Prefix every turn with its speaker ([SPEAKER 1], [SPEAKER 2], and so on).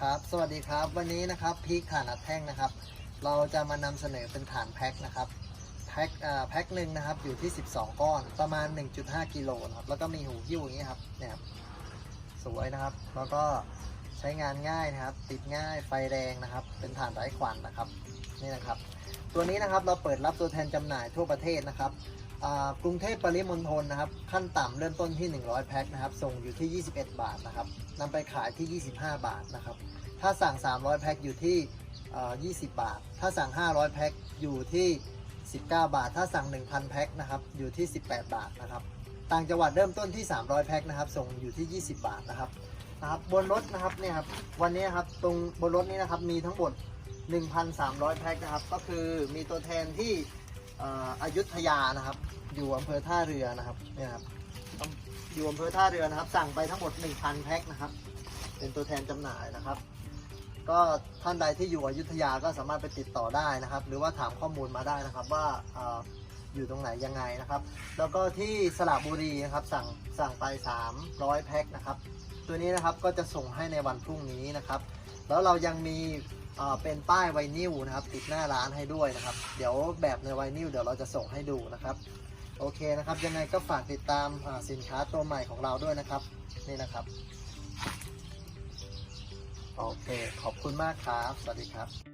[SPEAKER 1] ครับ สวัสดีครับ วันนี้นะครับพีคฐานอัดแท่งนะครับ เราจะมานำเสนอเป็นฐานแพ็คนะครับ แพ็คแพ็คหนึ่งนะครับ อยู่ที่ 12 ก้อน ประมาณ 1.5 กิโลนะครับ แล้วก็มีหูหิ้วอย่างนี้ครับ เนี่ยครับสวยนะครับ แล้วก็ ช้งานง่ายนะครับ ติดง่ายไฟแรงนะครับ เป็นฐานไร้ควันนะครับนี่นะครับ ตัวนี้นะครับเราเปิดรับตัวแทนจำหน่ายทั่วประเทศนะครับกรุงเทพปริมณฑลนะครับ ขั้นต่ำเริ่มต้นที่ 100 แพ็คนะครับ ส่งอยู่ที่ 21 บาทนะครับนำไปขายที่ 25 บาทนะครับ ถ้าสั่ง 300 แพ็คอยู่ที่เอ่อ20 บาท ถ้าสั่ง 500 แพ็คอยู่ที่ 19 บาท ถ้าสั่ง 1,000 แพ็คนะครับ อยู่ที่ 18 บาทนะครับ ต่างจังหวัดเริ่มต้นที่ 300 แพ็คนะครับ ส่งอยู่ที่ 20 บาทนะครับ นะครับบนรถนะครับเนี่ยครับวันนี้ครับตรงบนรถนี้นะครับมีทั้งหมด 1,300 แพ็คนะครับก็คือมีตัวแทนที่อ่ออยุธยานะครับ อยู่อำเภอท่าเรือนะครับเนี่ยครับอยู่อำเภอท่าเรือนะครับ สั่งไปทั้งหมด 1,000 แพ็คนะครับ เป็นตัวแทนจำหน่ายนะครับ ก็ท่านใดที่อยู่อยุธยาก็สามารถไปติดต่อได้นะครับ หรือว่าถามข้อมูลมาได้นะครับว่าอออยู่ตรงไหนยังไงนะครับ แล้วก็ที่สระบุรีนะครับสั่งสั่งไป 300 แพ็คนะครับ ตัวนี้นะครับก็จะส่งให้ในวันพรุ่งนี้นะครับ แล้วเรายังมีเป็นป้ายไวนิลนะครับติดหน้าร้านให้ด้วยนะครับ เดี๋ยวแบบในไวนิลเดี๋ยวเราจะส่งให้ดูนะครับโอเคนะครับ ยังไงก็ฝากติดตามสินค้าตัวใหม่ของเราด้วยนะครับ นี่นะครับโอเค ขอบคุณมากครับ สวัสดีครับ